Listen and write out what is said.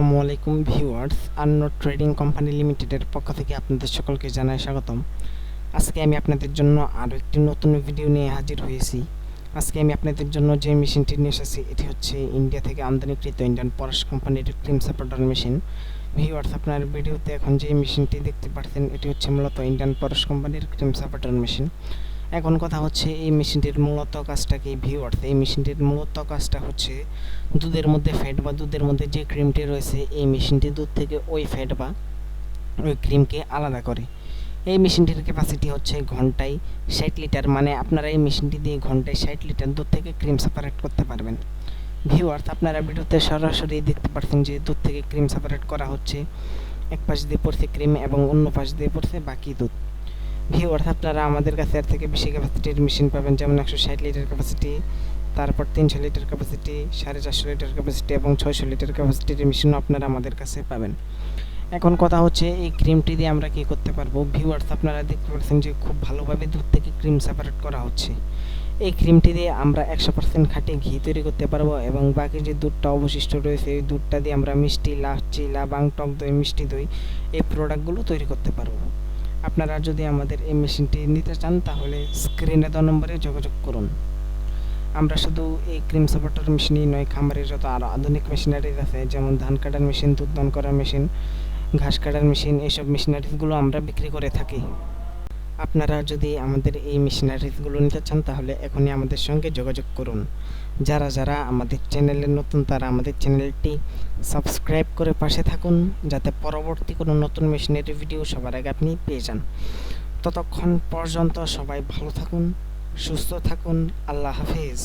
আলাইকুম viewers আন্নো trading company লিমিটেডের পক্ষ থেকে আপনাদের সকলকে জানাই স্বাগতম। আজকে আমি আপনাদের জন্য আরও একটি নতুন ভিডিও নিয়ে হাজির হয়েছি। আজকে আমি আপনাদের জন্য যে মেশিনটি নিয়ে এসেছি, এটি হচ্ছে ইন্ডিয়া থেকে আমদানিকৃত ইন্ডিয়ান পরশ কোম্পানির ক্রিম সাপোর্টার মেশিন। ভিউয়ার্স, আপনার ভিডিওতে এখন যে মেশিনটি দেখতে পাচ্ছেন, এটি হচ্ছে মূলত ইন্ডিয়ান পরশ কোম্পানির ক্রিম সাপোর্টার মেশিন। এখন কথা হচ্ছে এই মেশিনটির মূলত কাজটা কি ভিউ ভিউয়ার্স এই মেশিনটির মূলত কাজটা হচ্ছে দুধের মধ্যে ফ্যাট বা দুধের মধ্যে যে ক্রিমটি রয়েছে, এই মেশিনটি দুধ থেকে ওই ফ্যাট বা ওই ক্রিমকে আলাদা করে। এই মেশিনটির ক্যাপাসিটি হচ্ছে ঘন্টায় ষাট লিটার মানে আপনারা এই মেশিনটি দিয়ে ঘন্টায় ষাট লিটার দুধ থেকে ক্রিম সেপারেট করতে পারবেন। ভিউ ভিউয়ার্স আপনারা ভিডিওতে সরাসরি দেখতে পাচ্ছেন যে দুধ থেকে ক্রিম সেপারেট করা হচ্ছে, এক পাশ দিয়ে পড়ছে ক্রিম এবং অন্য পাশ দিয়ে পড়ছে বাকি দুধ। ভিউয়ার্স আপনারা আমাদের কাছে এর থেকে বেশি ক্যাপাসিটির মেশিন পাবেন, যেমন একশো ষাট লিটার ক্যাপাসিটি তারপর তিনশো লিটার ক্যাপাসিটি সাড়ে চারশো লিটার ক্যাপাসিটি এবং ছয়শো লিটার ক্যাপাসিটির মেশিনও আপনারা আমাদের কাছে পাবেন। এখন কথা হচ্ছে, এই ক্রিমটি দিয়ে আমরা কি করতে পারব? ভিউয়ার্স আপনারা দেখতে পাচ্ছেন যে খুব ভালোভাবে দুধ থেকে ক্রিম সেপারেট করা হচ্ছে। এই ক্রিমটি দিয়ে আমরা একশো পার্সেন্ট খাঁটি ঘি তৈরি করতে পারব এবং বাকি যে দুধটা অবশিষ্ট রয়েছে এই দুধটা দিয়ে আমরা মিষ্টি, লাচ্ছি, লাবাং টক দই, মিষ্টি দই এই প্রোডাক্টগুলো তৈরি করতে পারব। আপনারা যদি আমাদের এই মেশিনটি নিতে চান, তাহলে স্ক্রিনে দেওয়া নম্বরে যোগাযোগ করুন। আমরা শুধু এই ক্রিম সাপোর্টার মেশিনই নয়, খামারের যত আরও আধুনিক মেশিনারিজ আছে, যেমন ধান কাটার মেশিন দুধ দান করার মেশিন ঘাস কাটার মেশিন এইসব মেশিনারিজগুলো আমরা বিক্রি করে থাকি। আপনারা যদি আমাদের এই মেশিনারিজগুলো নিতে চান, তাহলে এখনই আমাদের সঙ্গে যোগাযোগ করুন। যারা যারা আমাদের চ্যানেলে নতুন, তারা আমাদের চ্যানেলটি সাবস্ক্রাইব করে পাশে থাকুন, যাতে পরবর্তী কোনো নতুন মেশিনারি ভিডিও সবার আগে আপনি পেয়ে যান। ততক্ষণ পর্যন্ত সবাই ভালো থাকুন, সুস্থ থাকুন, আল্লাহ হাফিজ।